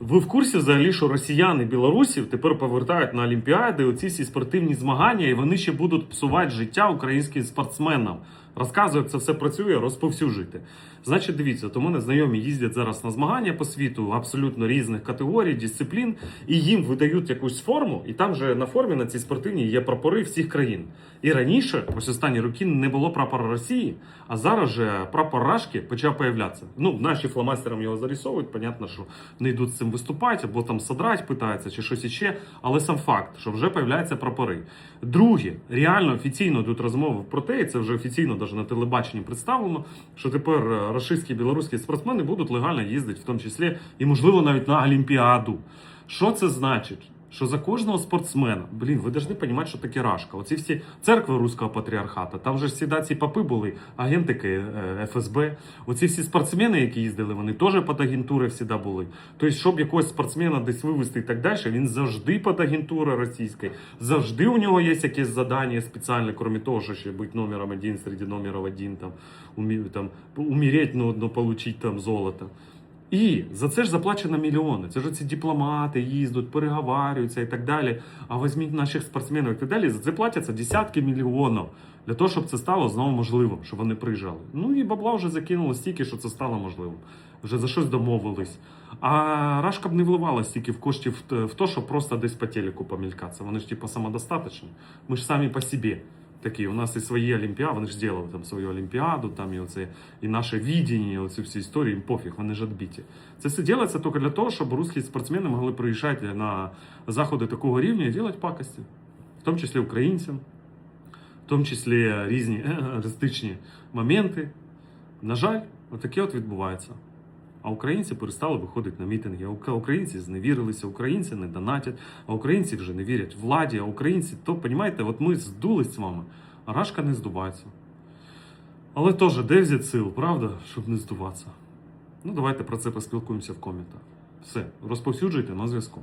Ви в курсі взагалі, що росіяни білорусів тепер повертають на Олімпіади оці всі спортивні змагання, і вони ще будуть псувати життя українським спортсменам. Розказую, як це все працює, розповсюджуйте. Значить, дивіться, то мене знайомі їздять зараз на змагання по світу абсолютно різних категорій, дисциплін, і їм видають якусь форму, і там же на формі на цій спортивній є прапори всіх країн. І раніше, ось останні роки, не було прапора Росії, а зараз же прапор Рашки почав появлятися. Ну, наші фломастерам його зарисовують, понятно, що не йдуть з цим виступати, або там содрать питаються, чи щось іще. Але сам факт, що вже появляються прапори. Друге, реально офіційно йдуть розмови про те, і це вже офіційно навіть на телебаченні представлено, що тепер е, рашистські білоруські спортсмени будуть легально їздити, в тому числі і, можливо, навіть на Олімпіаду. Що це значить? Що за кожного спортсмена, блін, ви повинні розуміти, що таке рашка. Оці всі церкви руського патріархата, там же всі ці папи були, агентики е, ФСБ. Оці всі спортсмени, які їздили, вони теж під агентури всіда були. Тобто, щоб якогось спортсмена десь вивести і так далі, він завжди під агентурою російською, завжди у нього є якесь завдання спеціальне, крім того, що ще бути номером один серед номерів один, там, умі, там, умереть, но, но получить там золото. І за це ж заплачено мільйони. Це ж ці дипломати їздять, переговарюються і так далі. А візьміть наших спортсменів і так далі. За це платяться десятки мільйонів для того, щоб це стало знову можливим, щоб вони приїжджали. Ну і бабла вже закинуло стільки, що це стало можливим. Вже за щось домовились. А Рашка б не вливала стільки в коштів в те- щоб просто десь по телеку помількатися. Вони ж типу самодостаточні. Ми ж самі по собі. Такі, у нас і свої олімпіади, вони ж зробили там свою олімпіаду, там і оце, і наше відіння, оці всі історії, їм пофіг, вони ж відбиті. Це все робиться тільки для того, щоб русські спортсмени могли приїжджати на заходи такого рівня і робити пакості, в тому числі українцям, в тому числі різні е, аристичні моменти. На жаль, отаке от відбувається. А українці перестали виходити на мітинги. А українці зневірилися, українці не донатять, а українці вже не вірять владі, а українці, то, понімаєте, от ми здулись з вами, а рашка не здувається. Але теж, де взяти сил, правда, щоб не здуватися? Ну, давайте про це поспілкуємося в коментах. Все, розповсюджуйте на зв'язку.